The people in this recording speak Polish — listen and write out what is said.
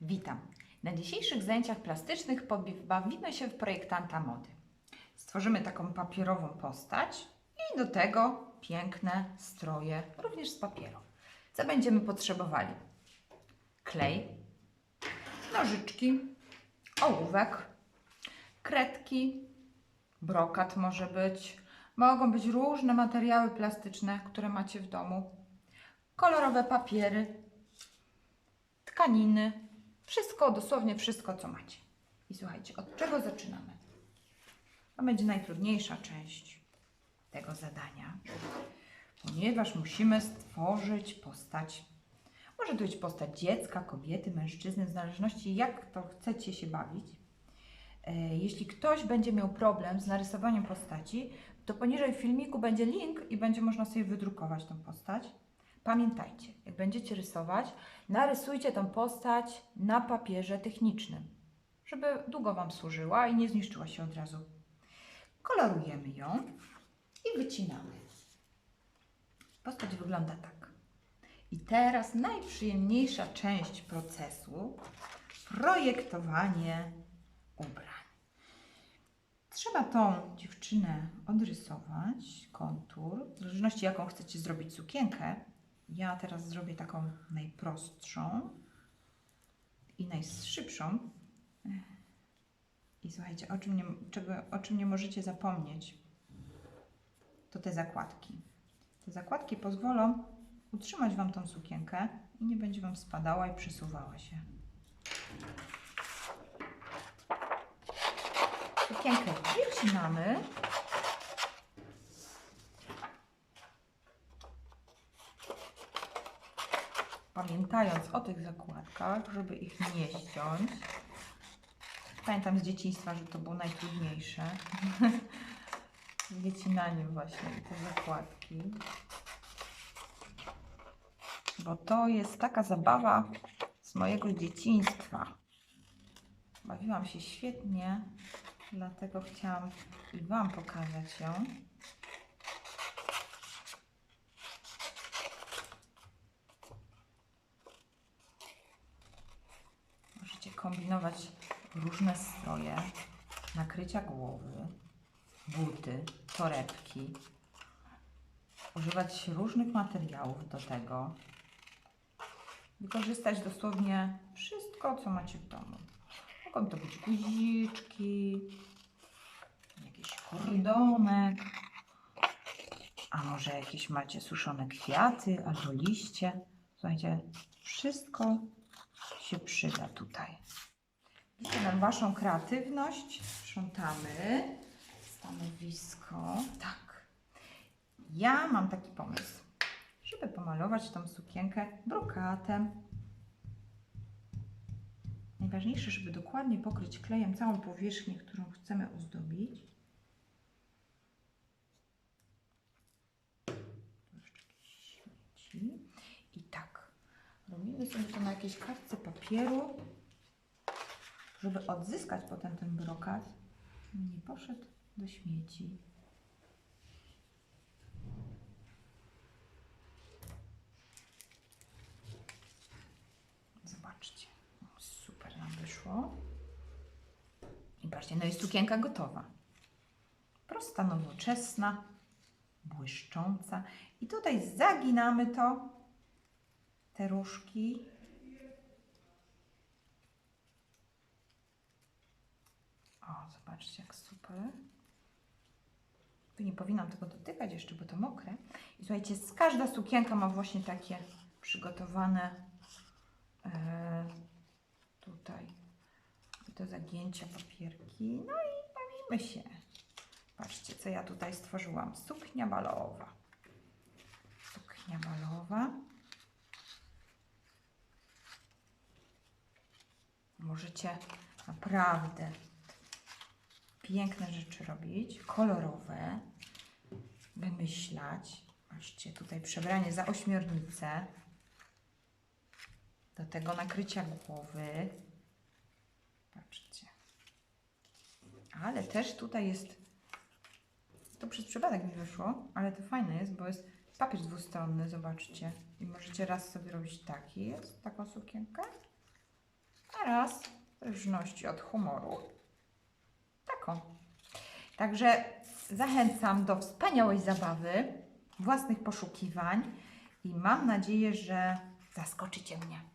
Witam. Na dzisiejszych zajęciach plastycznych pobi- bawimy się w projektanta mody. Stworzymy taką papierową postać i do tego piękne stroje, również z papieru. Co będziemy potrzebowali? Klej, nożyczki, ołówek, kredki, brokat może być. Mogą być różne materiały plastyczne, które macie w domu. Kolorowe papiery, tkaniny, wszystko, dosłownie wszystko, co macie. I słuchajcie, od czego zaczynamy? To będzie najtrudniejsza część tego zadania, ponieważ musimy stworzyć postać. Może to być postać dziecka, kobiety, mężczyzny, w zależności jak to chcecie się bawić. E, Jeśli ktoś będzie miał problem z narysowaniem postaci, to poniżej filmiku będzie link i będzie można sobie wydrukować tą postać. Pamiętajcie, jak będziecie rysować, narysujcie tą postać na papierze technicznym, żeby długo Wam służyła i nie zniszczyła się od razu. Kolorujemy ją i wycinamy. Postać wygląda tak. I teraz najprzyjemniejsza część procesu projektowanie ubrań. Trzeba tą dziewczynę odrysować, kontur, w zależności jaką chcecie zrobić sukienkę. Ja teraz zrobię taką najprostszą i najszybszą. I słuchajcie, o czym, nie, czego, o czym nie możecie zapomnieć, to te zakładki. Te zakładki pozwolą utrzymać Wam tą sukienkę i nie będzie Wam spadała i przesuwała się. Sukienkę wycinamy. Pamiętając o tych zakładkach, żeby ich nie ściąć. Pamiętam z dzieciństwa, że to było najtrudniejsze. Wycinaniem właśnie te zakładki. Bo to jest taka zabawa z mojego dzieciństwa. Bawiłam się świetnie, dlatego chciałam i Wam pokazać ją. Możecie kombinować różne stroje, nakrycia głowy, buty, torebki. Używać różnych materiałów do tego. Wykorzystać dosłownie wszystko, co macie w domu. Mogą to być guziczki, jakiś kordonek, a może jakieś macie suszone kwiaty albo liście. Słuchajcie, wszystko się przyda tutaj. Liczę na Waszą kreatywność. Sprzątamy stanowisko. Tak. Ja mam taki pomysł, żeby pomalować tą sukienkę brokatem. Najważniejsze, żeby dokładnie pokryć klejem całą powierzchnię, którą chcemy ozdobić. Tu jeszcze jakieś śmieci. I tak, robimy sobie to na jakiejś kartce papieru, żeby odzyskać potem ten brokat, nie poszedł do śmieci. Zobaczcie, super nam wyszło. I patrzcie, no jest sukienka gotowa. Prosta, nowoczesna, błyszcząca. I tutaj zaginamy to, te różki. O, zobaczcie, jak super. Tu nie powinnam tego dotykać jeszcze, bo to mokre. I słuchajcie, każda sukienka ma właśnie takie przygotowane e, tutaj do zagięcia papierki. No i bawimy się. Patrzcie, co ja tutaj stworzyłam. Suknia balowa. Suknia balowa. Możecie naprawdę piękne rzeczy robić, kolorowe, wymyślać. Patrzcie, tutaj przebranie za ośmiornicę. Do tego nakrycia głowy. Patrzcie. Ale też tutaj jest, to przez przypadek mi wyszło, ale to fajne jest, bo jest papier dwustronny, zobaczcie. I możecie raz sobie robić taki jest, taką sukienkę. A raz w od humoru. Taką. Także zachęcam do wspaniałej zabawy, własnych poszukiwań i mam nadzieję, że zaskoczycie mnie.